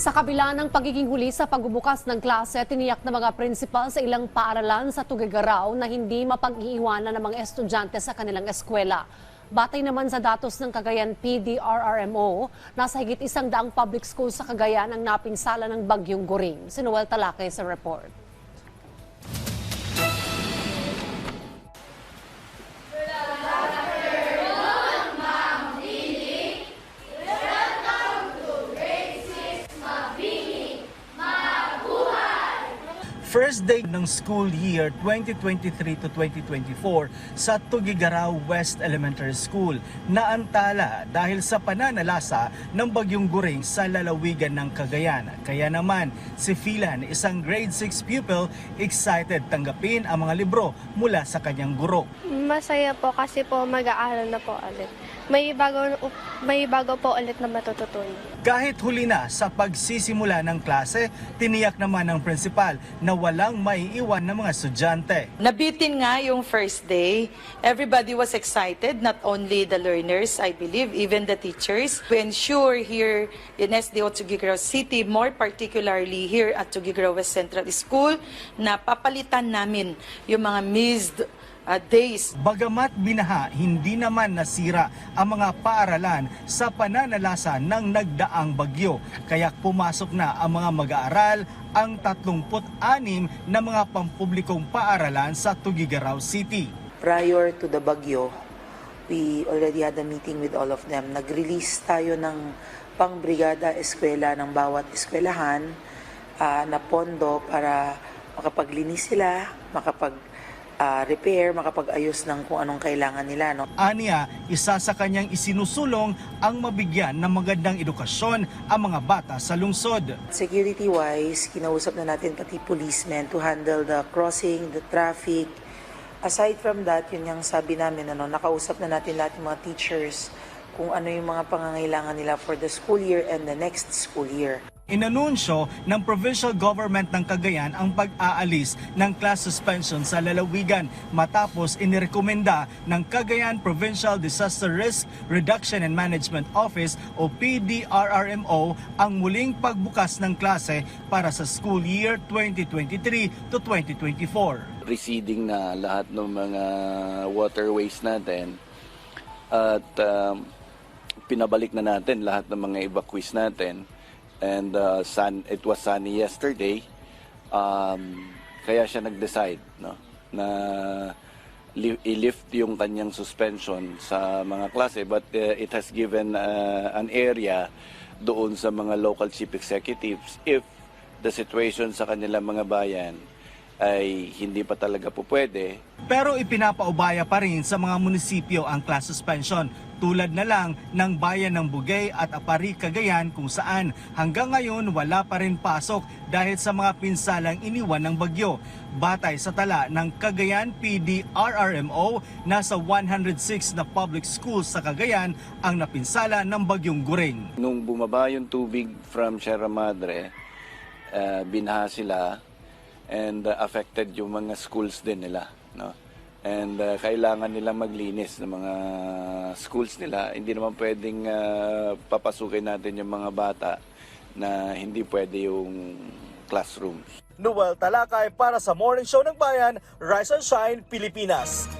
Sa kabila ng pagiging huli sa pagbubukas ng klase, tiniyak ng mga prinsipal sa ilang paaralan sa Tugigaraw na hindi mapag-iiwanan ng mga estudyante sa kanilang eskwela. Batay naman sa datos ng Cagayan PDRRMO, nasa higit isang daang public school sa Cagayan ang napinsala ng bagyong Goring. Si Noel Talakay sa report. First day ng school year 2023 to 2024 sa Tugigaraw West Elementary School na antala dahil sa pananalasa ng bagyong guring sa lalawigan ng Cagayan. Kaya naman si Philan, isang grade 6 pupil, excited tanggapin ang mga libro mula sa kanyang guro. Masaya po kasi po mag-aaral na po ulit. May bago, may bago po ulit na matututunan. Kahit huli na sa pagsisimula ng klase, tiniyak naman ng principal na walang maiiwan ng mga estudyante. Nabitin nga yung first day. Everybody was excited, not only the learners, I believe, even the teachers. We ensure here in SDO Tugigaraw City, more particularly here at Tugigaraw West Central School, na papalitan namin yung mga missed uh, days Bagamat binaha, hindi naman nasira ang mga paaralan sa pananalasa ng nagdaang bagyo. Kaya pumasok na ang mga mag-aaral ang 36 na mga pampublikong paaralan sa Tugigaraw City. prior to the bagyo, we already had a meeting with all of them. Nag-release tayo ng pangbrigada eskwela ng bawat eskwelahan ah, na pondo para makapaglinis sila, makapag ah, repair, makapag-ayos ng kung anong kailangan nila. No? Aniya, isa sa kanyang isinusulong ang mabigyan ng magandang edukasyon ang mga bata sa lungsod. Security-wise, kinausap na natin pati policemen to handle the crossing, the traffic. Aside from that, yun yung sabi namin, ano, nakausap na natin lahat ng mga teachers kung ano yung mga pangangailangan nila for the school year and the next school year. Inanunsyo ng provincial government ng Cagayan ang pag-aalis ng class suspension sa lalawigan matapos inirekomenda ng Cagayan Provincial Disaster Risk Reduction and Management Office o PDRRMO ang muling pagbukas ng klase para sa school year 2023 to 2024. receding na lahat ng mga waterways natin at um, pinabalik na natin lahat ng mga evacuees natin and uh, sun, it was sunny yesterday. Um, kaya siya nag-decide no, na li- i-lift yung kanyang suspension sa mga klase. But uh, it has given uh, an area doon sa mga local chief executives if the situation sa kanilang mga bayan ay hindi pa talaga po pwede, Pero ipinapaubaya pa rin sa mga munisipyo ang class suspension tulad na lang ng bayan ng Bugay at Apari, Cagayan kung saan hanggang ngayon wala pa rin pasok dahil sa mga pinsalang iniwan ng bagyo. Batay sa tala ng Cagayan PD RRMO, nasa 106 na public schools sa Cagayan ang napinsala ng bagyong Guring. nung bumaba yung tubig from Sierra Madre, uh, binaha sila and uh, affected yung mga schools din nila. No? And uh, kailangan nilang maglinis ng mga schools nila. Hindi naman pwedeng uh, papasukin natin yung mga bata na hindi pwede yung classrooms. Noel Talakay para sa Morning Show ng Bayan, Rise and Shine, Pilipinas.